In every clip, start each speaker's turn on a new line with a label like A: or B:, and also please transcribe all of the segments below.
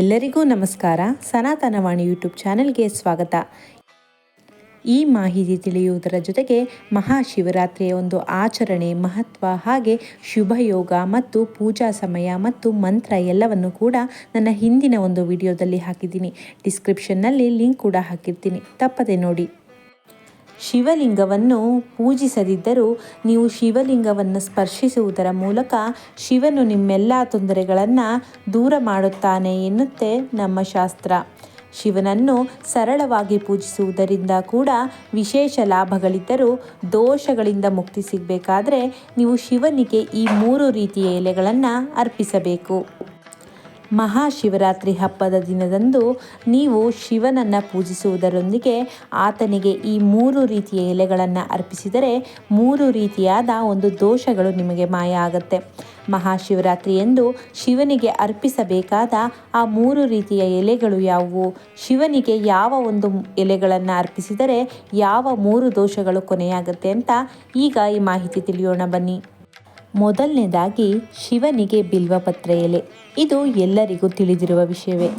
A: ಎಲ್ಲರಿಗೂ ನಮಸ್ಕಾರ. ಸನಾತನವಾಣಿ ಯೂಟ್ಯೂಬ್ ಚಾನೆಲ್ಗೆ ಸ್ವಾಗತ. ಈ ಮಾಹಿತಿ ತಿಳಿಯುವುದರ ಜೊತೆಗೆ ಮಹಾಶಿವರಾತ್ರಿಯ ಒಂದು ಆಚರಣೆ, ಮಹತ್ವ ಹಾಗೆ ಶುಭ ಯೋಗ ಮತ್ತು ಪೂಜಾ ಸಮಯ ಮತ್ತು ಮಂತ್ರ ಎಲ್ಲವನ್ನು ಕೂಡ ನನ್ನ ಹಿಂದಿನ ಒಂದು ವಿಡಿಯೋದಲ್ಲಿ ಹಾಕಿದ್ದೀನಿ. ಡಿಸ್ಕ್ರಿಪ್ಷನ್ನಲ್ಲಿ ಲಿಂಕ್ ಕೂಡ ಹಾಕಿರ್ತೀನಿ. ತಪ್ಪದೆ ನೋಡಿ. ಶಿವಲಿಂಗವನ್ನು ಪೂಜಿಸದಿದ್ದರೂ ನೀವು ಶಿವಲಿಂಗವನ್ನು ಸ್ಪರ್ಶಿಸುವುದರ ಮೂಲಕ ಶಿವನು ನಿಮ್ಮೆಲ್ಲ ತೊಂದರೆಗಳನ್ನು ದೂರ ಮಾಡುತ್ತಾನೆ ಎನ್ನುತ್ತೆ ನಮ್ಮ ಶಾಸ್ತ್ರ. ಶಿವನನ್ನು ಸರಳವಾಗಿ ಪೂಜಿಸುವುದರಿಂದ ಕೂಡ ವಿಶೇಷ ಲಾಭಗಳಿದ್ದರೂ ದೋಷಗಳಿಂದ ಮುಕ್ತಿ ಸಿಗಬೇಕಾದ್ರೆ ನೀವು ಶಿವನಿಗೆ ಈ ಮೂರು ರೀತಿಯ ಎಲೆಗಳನ್ನು ಅರ್ಪಿಸಬೇಕು. ಮಹಾಶಿವರಾತ್ರಿ ಹಬ್ಬದ ದಿನದಂದು ನೀವು ಶಿವನನ್ನು ಪೂಜಿಸುವುದರೊಂದಿಗೆ ಆತನಿಗೆ ಈ ಮೂರು ರೀತಿಯ ಎಲೆಗಳನ್ನು ಅರ್ಪಿಸಿದರೆ ಮೂರು ರೀತಿಯಾದ ಒಂದು ದೋಷಗಳು ನಿಮಗೆ ಮಾಯ ಆಗುತ್ತೆ. ಮಹಾಶಿವರಾತ್ರಿ ಎಂದು ಶಿವನಿಗೆ ಅರ್ಪಿಸಬೇಕಾದ ಆ ಮೂರು ರೀತಿಯ ಎಲೆಗಳು ಯಾವುವು? ಶಿವನಿಗೆ ಯಾವ ಒಂದು ಎಲೆಗಳನ್ನು ಅರ್ಪಿಸಿದರೆ ಯಾವ ಮೂರು ದೋಷಗಳು ಕೊನೆಯಾಗುತ್ತೆ ಅಂತ ಈಗ ಈ ಮಾಹಿತಿ ತಿಳಿಯೋಣ ಬನ್ನಿ. ಮೊದಲನೇದಾಗಿ ಶಿವನಿಗೆ ಬಿಲ್ವಪತ್ರೆ ಎಲೆ. ಇದು ಎಲ್ಲರಿಗೂ ತಿಳಿದಿರುವ ವಿಷಯವೇ.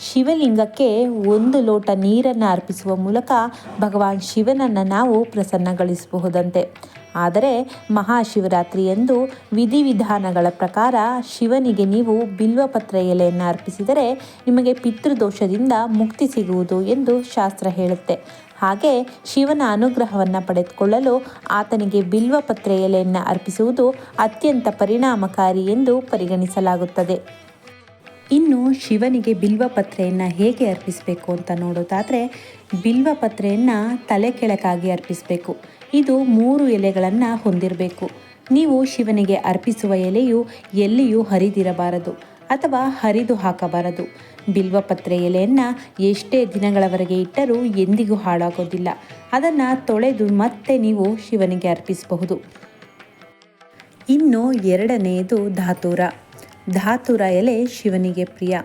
A: ಶಿವಲಿಂಗಕ್ಕೆ ಒಂದು ಲೋಟ ನೀರನ್ನು ಅರ್ಪಿಸುವ ಮೂಲಕ ಭಗವಾನ್ ಶಿವನನ್ನು ನಾವು ಪ್ರಸನ್ನಗೊಳಿಸಬಹುದಂತೆ. ಆದರೆ ಮಹಾಶಿವರಾತ್ರಿಯಂದು ವಿಧಿವಿಧಾನಗಳ ಪ್ರಕಾರ ಶಿವನಿಗೆ ನೀವು ಬಿಲ್ವಪತ್ರ ಎಲೆಯನ್ನು ಅರ್ಪಿಸಿದರೆ ನಿಮಗೆ ಪಿತೃದೋಷದಿಂದ ಮುಕ್ತಿ ಸಿಗುವುದು ಎಂದು ಶಾಸ್ತ್ರ ಹೇಳುತ್ತೆ. ಹಾಗೆ ಶಿವನ ಅನುಗ್ರಹವನ್ನು ಪಡೆದುಕೊಳ್ಳಲು ಆತನಿಗೆ ಬಿಲ್ವಪತ್ರ ಎಲೆಯನ್ನು ಅರ್ಪಿಸುವುದು ಅತ್ಯಂತ ಪರಿಣಾಮಕಾರಿ ಎಂದು ಪರಿಗಣಿಸಲಾಗುತ್ತದೆ. ಇನ್ನು ಶಿವನಿಗೆ ಬಿಲ್ವಪತ್ರೆಯನ್ನು ಹೇಗೆ ಅರ್ಪಿಸಬೇಕು ಅಂತ ನೋಡೋದಾದರೆ ಬಿಲ್ವಪತ್ರೆಯನ್ನು ತಲೆ ಕೆಳಕಾಗಿ ಅರ್ಪಿಸಬೇಕು. ಇದು ಮೂರು ಎಲೆಗಳನ್ನು ಹೊಂದಿರಬೇಕು. ನೀವು ಶಿವನಿಗೆ ಅರ್ಪಿಸುವ ಎಲೆಯು ಎಲ್ಲಿಯೂ ಹರಿದಿರಬಾರದು ಅಥವಾ ಹರಿದು ಹಾಕಬಾರದು. ಬಿಲ್ವಪತ್ರೆ ಎಲೆಯನ್ನು ಎಷ್ಟೇ ದಿನಗಳವರೆಗೆ ಇಟ್ಟರೂ ಎಂದಿಗೂ ಹಾಳಾಗೋದಿಲ್ಲ. ಅದನ್ನು ತೊಳೆದು ಮತ್ತೆ ನೀವು ಶಿವನಿಗೆ ಅರ್ಪಿಸಬಹುದು. ಇನ್ನು ಎರಡನೆಯದು ಧಾತುರ. ಧಾತುರ ಎಲೆ ಶಿವನಿಗೆ ಪ್ರಿಯ.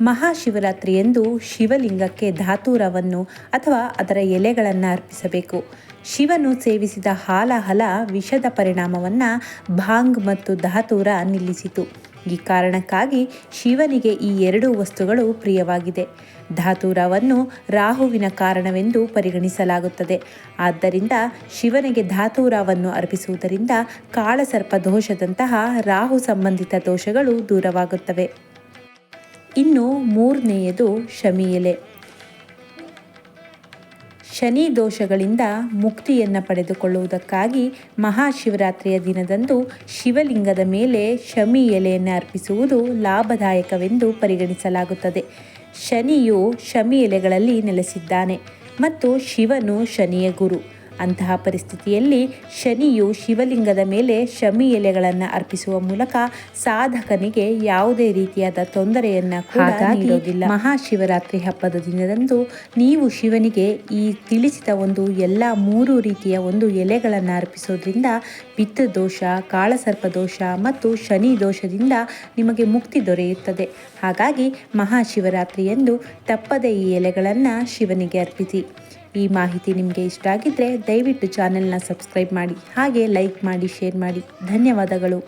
A: ಮಹಾಶಿವರಾತ್ರಿಯಂದು ಶಿವಲಿಂಗಕ್ಕೆ ಧಾತೂರವನ್ನು ಅಥವಾ ಅದರ ಎಲೆಗಳನ್ನು ಅರ್ಪಿಸಬೇಕು. ಶಿವನು ಸೇವಿಸಿದ ಹಾಲಹಲ ವಿಷದ ಪರಿಣಾಮವನ್ನು ಭಾಂಗ್ ಮತ್ತು ಧಾತೂರ ನಿಲ್ಲಿಸಿತು. ಈ ಕಾರಣಕ್ಕಾಗಿ ಶಿವನಿಗೆ ಈ ಎರಡೂ ವಸ್ತುಗಳು ಪ್ರಿಯವಾಗಿದೆ. ಧಾತೂರವನ್ನು ರಾಹುವಿನ ಕಾರಣವೆಂದು ಪರಿಗಣಿಸಲಾಗುತ್ತದೆ. ಆದ್ದರಿಂದ ಶಿವನಿಗೆ ಧಾತೂರವನ್ನು ಅರ್ಪಿಸುವುದರಿಂದ ಕಾಳಸರ್ಪ ದೋಷದಂತಹ ರಾಹು ಸಂಬಂಧಿತ ದೋಷಗಳು ದೂರವಾಗುತ್ತವೆ. ಇನ್ನು ಮೂರನೆಯದು ಶಮಿಯಲೆ. ಶನಿ ದೋಷಗಳಿಂದ ಮುಕ್ತಿಯನ್ನು ಪಡೆದುಕೊಳ್ಳುವುದಕ್ಕಾಗಿ ಮಹಾಶಿವರಾತ್ರಿಯ ದಿನದಂದು ಶಿವಲಿಂಗದ ಮೇಲೆ ಶಮಿ ಎಲೆಯನ್ನು ಅರ್ಪಿಸುವುದು ಲಾಭದಾಯಕವೆಂದು ಪರಿಗಣಿಸಲಾಗುತ್ತದೆ. ಶನಿಯು ಶಮಿ ಎಲೆಗಳಲ್ಲಿ ನೆಲೆಸಿದ್ದಾನೆ ಮತ್ತು ಶಿವನು ಶನಿಯ ಗುರು. ಅಂತಹ ಪರಿಸ್ಥಿತಿಯಲ್ಲಿ ಶನಿಯು ಶಿವಲಿಂಗದ ಮೇಲೆ ಶಮಿ ಎಲೆಗಳನ್ನು ಅರ್ಪಿಸುವ ಮೂಲಕ ಸಾಧಕನಿಗೆ ಯಾವುದೇ ರೀತಿಯಾದ ತೊಂದರೆಯನ್ನು ನೀಡೋದಿಲ್ಲ. ಮಹಾಶಿವರಾತ್ರಿ ಹಬ್ಬದ ದಿನದಂದು ನೀವು ಶಿವನಿಗೆ ಈ ತಿಳಿಸಿದ ಒಂದು ಎಲ್ಲ ಮೂರು ರೀತಿಯ ಒಂದು ಎಲೆಗಳನ್ನು ಅರ್ಪಿಸೋದ್ರಿಂದ ಪಿತೃದೋಷ ಕಾಳಸರ್ಪ ದೋಷ ಮತ್ತು ಶನಿ ದೋಷದಿಂದ ನಿಮಗೆ ಮುಕ್ತಿ ದೊರೆಯುತ್ತದೆ. ಹಾಗಾಗಿ ಮಹಾಶಿವರಾತ್ರಿಯಂದು ತಪ್ಪದೆ ಈ ಎಲೆಗಳನ್ನು ಶಿವನಿಗೆ ಅರ್ಪಿಸಿ. ಈ ಮಾಹಿತಿ ನಿಮಗೆ ಇಷ್ಟ ಆಗಿದ್ದರೆ ದಯವಿಟ್ಟು ಚಾನೆಲ್ನ ಸಬ್ಸ್ಕ್ರೈಬ್ ಮಾಡಿ, ಹಾಗೆ ಲೈಕ್ ಮಾಡಿ ಶೇರ್ ಮಾಡಿ. ಧನ್ಯವಾದಗಳು.